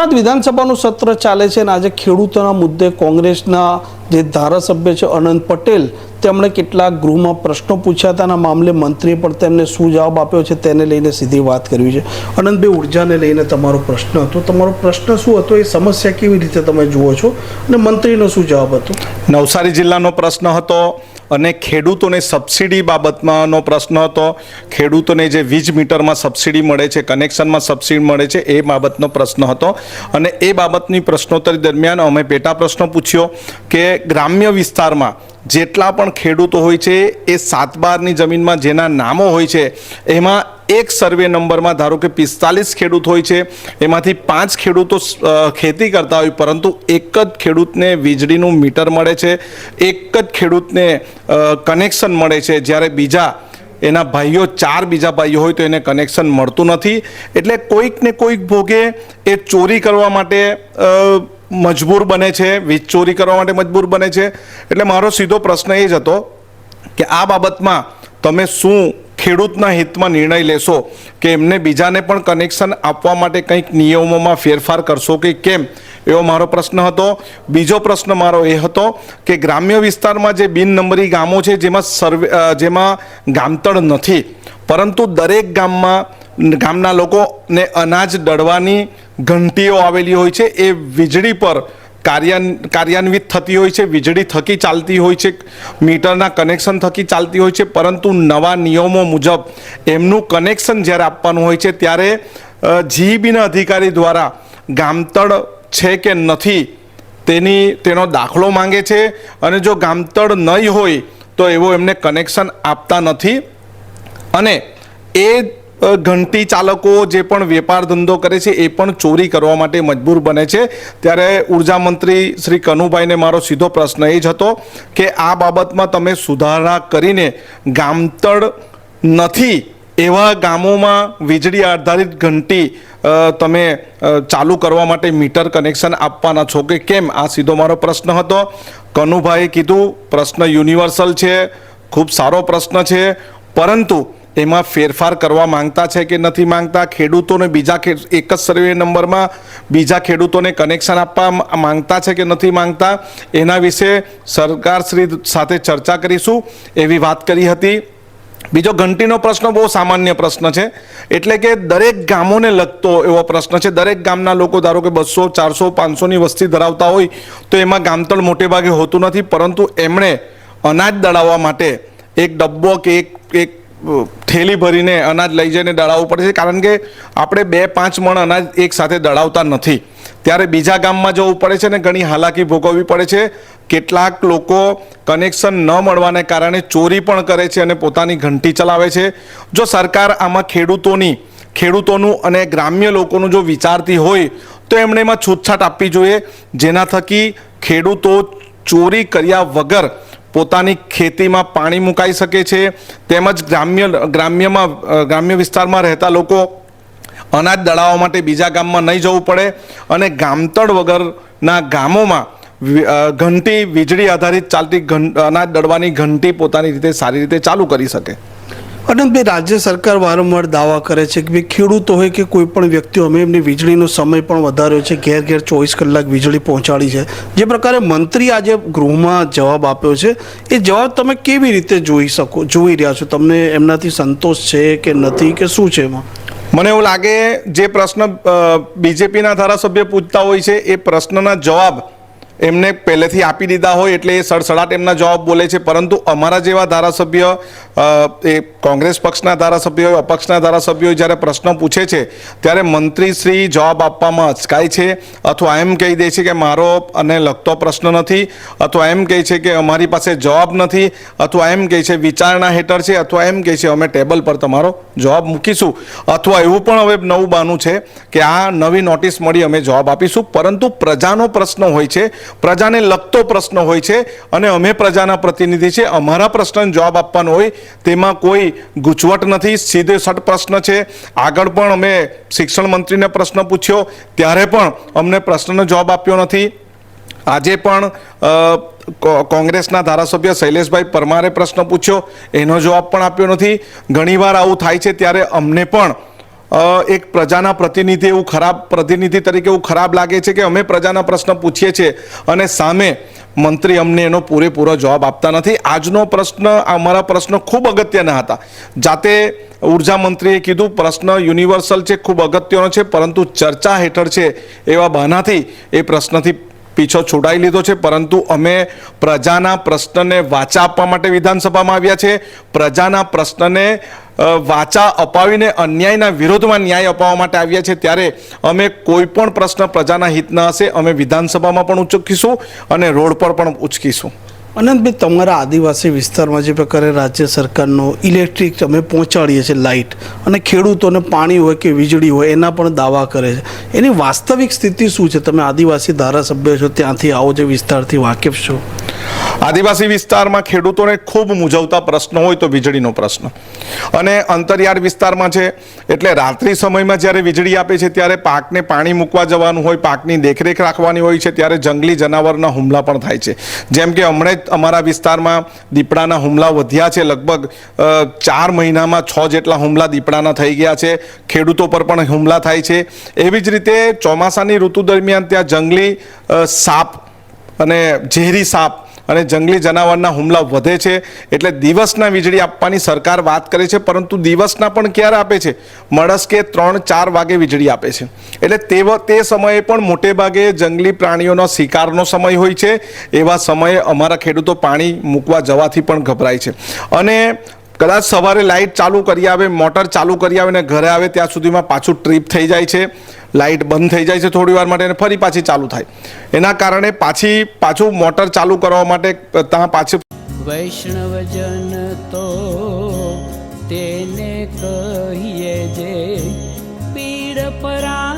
ગુજરાત વિધાનસભાનું સત્ર ચાલે છે અને આજે ખેડૂતોના મુદ્દે કોંગ્રેસના જે ધારાસભ્ય છે અનંત પટેલ, તેમણે કેટલાક ગૃહમાં પ્રશ્નો પૂછ્યા હતા અને મામલે મંત્રીએ પણ તેમને શું જવાબ આપ્યો છે તેને લઈને સીધી વાત કરવી છે. અનંતભાઈ, ઉર્જાને લઈને તમારો પ્રશ્ન હતો. તમારો પ્રશ્ન શું હતો? એ સમસ્યા કેવી રીતે તમે જુઓ છો? અને મંત્રીનો શું જવાબ હતો? નવસારી જિલ્લાનો પ્રશ્ન હતો. અને ખેડૂતોને સબસિડી બાબતમાંનો પ્રશ્ન હતો. ખેડૂતોને જે વીજ મીટરમાં સબસિડી મળે છે, કનેક્શનમાં સબસિડી મળે છે, એ બાબતનો પ્રશ્ન હતો. અને એ બાબતની પ્રશ્નોત્તરી દરમિયાન અમે પેટા પ્રશ્ન પૂછ્યો કે ગ્રામ્ય વિસ્તારમાં જેટલા પણ ખેડૂતો હોય છે, એ સાત બારની જમીનમાં જેના નામો હોય છે, એમાં એક સર્વે નંબરમાં ધારો કે પિસ્તાલીસ ખેડૂત હોય છે, એમાંથી પાંચ ખેડૂતો ખેતી કરતા હોય, પરંતુ એક જ ખેડૂતને વીજળીનું મીટર મળે છે, એક જ ખેડૂતને કનેક્શન મળે છે, જ્યારે બીજા, એના ભાઈઓ ચાર બીજા ભાઈઓ હોય તો એને કનેક્શન મળતું નથી, એટલે કોઈક ને કોઈક ભોગે એ ચોરી કરવા માટે મજબૂર બને છે, વીજ ચોરી કરવા માટે મજબૂર બને છે. એટલે મારો સીધો પ્રશ્ન એ જ હતો કે આ બાબતમાં તમે શું ખેડૂતના હિતમાં નિર્ણય લેશો કે એમને બીજાને પણ કનેક્શન આપવા માટે કંઈક નિયમોમાં ફેરફાર કરશો કે કેમ? એવો મારો પ્રશ્ન હતો. બીજો પ્રશ્ન મારો એ હતો કે ગ્રામ્ય વિસ્તારમાં જે બિન નંબરી ગામો છે, જેમાં સર્વે જેમાં ગામતળ નથી, પરંતુ દરેક ગામમાં ગામના લોકોને અનાજ દળવાની ઘંટીઓ આવેલી હોય છે. એ વીજળી પર કાર્યાન, કાર્યાન્વિત થતી હોય છે. વીજળી થકી ચાલતી હોય છે. મીટરના કનેક્શન થકી ચાલતી હોય છે. પરંતુ નવા નિયમો મુજબ એમનું કનેક્શન જ્યારે આપવાનું હોય છે, ત્યારે જીઈબીના અધિકારી દ્વારા ગામતળ છે કે નથી તેની, તેનો દાખલો માંગે છે. અને જો ગામતળ નહીં હોય તો એવો એમને કનેક્શન આપતા નથી. અને એ ઘંટી ચાલકો જે પણ વેપાર ધંધો કરે છે, એ પણ ચોરી કરવા માટે મજબૂર બને છે. ત્યારે ઊર્જા મંત્રી શ્રી કનુભાઈને મારો સીધો પ્રશ્ન એ જ હતો કે આ બાબતમાં તમે સુધારા કરીને ગામતળ નથી, એવા ગામોમાં વીજળી આધારિત ઘંટી તમે ચાલુ કરવા માટે મીટર કનેક્શન આપવાના છો કે કેમ? આ સીધો મારો પ્રશ્ન હતો. કનુભાઈએ કીધું, પ્રશ્ન યુનિવર્સલ છે, ખૂબ સારો પ્રશ્ન છે. પરંતુ એમાં ફેરફાર કરવા માંગતા છે કે નથી માંગતા? ખેડૂતોને બીજા એક જ સર્વે નંબરમાં બીજા ખેડૂતોને કનેક્શન આપવા માંગતા છે કે નથી માંગતા? એના વિશે સરકારશ્રી સાથે ચર્ચા કરીશું. એવી વાત કરી હતી. બીજો ઘંટીનો પ્રશ્ન બહુ સામાન્ય પ્રશ્ન છે. એટલે કે દરેક ગામોને લગતો એવો પ્રશ્ન છે. દરેક ગામના લોકો ધારો કે બસો, ચારસો, પાંચસોની વસ્તી ધરાવતા હોય તો એમાં ગામતળ મોટે ભાગે હોતું નથી. પરંતુ એમણે અનાજ દળાવવા માટે એક ડબ્બો કે એક એક થેલી ભરીને અનાજ લઈ જઈને દળાવવું પડે છે. કારણ કે આપણે બે પાંચ મણ અનાજ એક સાથે દળાવતા નથી. ત્યારે બીજા ગામમાં જવું પડે છે ને ઘણી હાલાકી ભોગવવી પડે છે. કેટલાક લોકો કનેક્શન ન મળવાને કારણે ચોરી પણ કરે છે અને પોતાની ઘંટી ચલાવે છે. જો સરકાર આમાં ખેડૂતોની, ખેડૂતોનું અને ગ્રામ્ય લોકોનું જો વિચારતી હોય, તો એમણે એમાં છૂટછાટ આપવી જોઈએ. જેના થકી ખેડૂતો ચોરી કર્યા વગર પોતાની ખેતીમાં પાણી મુકાઈ શકે છે, તેમજ ગ્રામ્ય, ગ્રામ્યમાં ગ્રામ્ય વિસ્તારમાં રહેતા લોકો અનાજ દળાવવા માટે બીજા ગામમાં નહીં જવું પડે અને ગામતળ વગરના ગામોમાં ઘંટી વીજળી આધારિત ચાલતી અનાજ દળવાની ઘંટી પોતાની રીતે સારી રીતે ચાલુ કરી શકે. અનંતભાઈ રાજ્ય સરકાર વારંવાર દાવા કરે છે કે ભાઈ ખેડૂતો હોય કે કોઈ પણ વ્યક્તિઓ અમે એમની વીજળીનો સમય પણ વધાર્યો છે ઘેર ઘેર ચોવીસ કલાક વીજળી પહોંચાડી છે. જે પ્રકારે મંત્રી આજે ગૃહમાં જવાબ આપ્યો છે. એ જવાબ તમે કેવી રીતે જોઈ શકો, જોઈ રહ્યા છો? તમને એમનાથી સંતોષ છે કે નથી કે શું છે એમાં? મને એવું લાગે, જે પ્રશ્ન બીજેપીના ધારાસભ્ય પૂછતા હોય છે, એ પ્રશ્નના જવાબ એમને પહેલેથી આપી દીધા હોય એટલે એ સડસડાટ એમના જવાબ બોલે છે. પરંતુ અમારા જેવા ધારાસભ્ય એ કોંગ્રેસ પક્ષના ધારાસભ્ય અપક્ષના ધારાસભ્યો જ્યારે પ્રશ્ન પૂછે છે, ત્યારે મંત્રીશ્રી જવાબ આપવામાં અચકાય છે અથવા એમ કહી દે છે કે મારો અને લગતો પ્રશ્ન નથી અથવા એમ કહે છે કે અમારી પાસે જવાબ નથી અથવા એમ કહે છે વિચારણા હેઠળ છે અથવા એમ કહે છે અમે ટેબલ પર તમારો જવાબ મૂકીશું. અથવા એવું પણ હવે નવું બાનું છે કે આ નવી નોટિસ મળી અમે જવાબ આપીશું. પરંતુ પ્રજાનો પ્રશ્ન હોય છે પ્રજાને લગતો પ્રશ્ન હોય છે અને અમે પ્રજાના પ્રતિનિધિ છે અમારા પ્રશ્નનો જવાબ આપવાનો હોય તેમાં કોઈ ગૂંચવટ નથી. સીધે સટ પ્રશ્ન છે. આગળ પણ અમે શિક્ષણ મંત્રીને પ્રશ્ન પૂછ્યો. ત્યારે પણ અમને પ્રશ્નનો જવાબ આપ્યો નથી. આજે પણ કોંગ્રેસના ધારાસભ્ય શૈલેષભાઈ પરમારે પ્રશ્ન પૂછ્યો. એનો જવાબ પણ આપ્યો નથી. ઘણીવાર આવું થાય છે ત્યારે અમને પણ એક પ્રજાના પ્રતિનિધિ, એવું ખરાબ પ્રતિનિધિ તરીકે એવું ખરાબ લાગે છે કે અમે પ્રજાના પ્રશ્ન પૂછીએ છીએ અને સામે મંત્રી અમને એનો પૂરેપૂરો જવાબ આપતા નથી. આજનો પ્રશ્ન, અમારા પ્રશ્નો ખૂબ અગત્યના હતા. જાતે ઊર્જા મંત્રીએ કીધું, પ્રશ્ન યુનિવર્સલ છે, ખૂબ અગત્યનો છે, પરંતુ ચર્ચા હેઠળ છે એવા બહાનાથી એ પ્રશ્નથી પીછો છોડાઈ લીધો છે, પરંતુ અમે પ્રજાના પ્રશ્નને વાચા આપવા માટે વિધાનસભામાં આવ્યા છે. પ્રજાના પ્રશ્નને વાચા અપાવીને અન્યાયના વિરોધમાં ન્યાય અપાવવા માટે આવ્યા છે. ત્યારે અમે કોઈ પણ પ્રશ્ન પ્રજાના હિતના હશે, અમે વિધાનસભામાં પણ ઉચકીશું અને રોડ પર પણ ઉચકીશું. અનંતભાઈ તમારા આદિવાસી વિસ્તારમાં જે પ્રકારે રાજ્ય સરકારનો ઇલેક્ટ્રિક અમે પહોંચાડીએ છીએ લાઇટ અને ખેડૂતોને પાણી હોય કે વીજળી હોય એના પણ દાવા કરે છે. એની વાસ્તવિક સ્થિતિ શું છે? તમે આદિવાસી ધારાસભ્ય છો, ત્યાંથી આવો જે વિસ્તારથી વાકેફ છો. આદિવાસી વિસ્તારમાં ખેડૂતોને ખૂબ મૂંઝવતા પ્રશ્ન હોય તો વીજળીનો પ્રશ્ન. અને અંતરિયાળ વિસ્તારમાં છે, એટલે રાત્રિ સમયમાં જ્યારે વીજળી આપે છે, ત્યારે પાકને પાણી મૂકવા જવાનું હોય, પાકની દેખરેખ રાખવાની હોય છે, ત્યારે જંગલી જનાવરના હુમલા પણ થાય છે. જેમ કે હમણાં જ અમારા વિસ્તારમાં દીપડાના હુમલા વધ્યા છે, લગભગ ચાર મહિનામાં છ જેટલા હુમલા દીપડાના થઈ ગયા છે. ખેડૂતો પર પણ હુમલા થાય છે. એવી જ રીતે ચોમાસાની ઋતુ દરમિયાન ત્યાં જંગલી સાપ અને ઝેરી સાપ અને જંગલી જનાવરના હુમલા વધે છે એટલે દિવસના વીજળી આપવાની સરકાર વાત કરે છે, પરંતુ દિવસના પણ ક્યારે આપે છે? મળસ કે ત્રણ, ચાર વાગે વીજળી આપે છે. એટલે તે તે સમયે પણ મોટે ભાગે જંગલી પ્રાણીઓનો શિકારનો સમય હોય છે. એવા સમયે અમારા ખેડૂતો પાણી મૂકવા જવાથી પણ ગભરાય છે. અને કદાચ સવારે લાઇટ ચાલુ કરી આવે, મોટર ચાલુ કરી આવે ને ઘરે આવે, ત્યાં સુધીમાં પાછું ટ્રીપ થઈ જાય છે. લાઇટ બંધ થઈ જાય છે થોડી વાર માટે અને ફરી પાછી ચાલુ થાય. એના કારણે પાછી પાછું મોટર ચાલુ કરવા માટે ત્યાં પાછી વૈષ્ણવજન તો તેને કહીએ જે પીડ પરા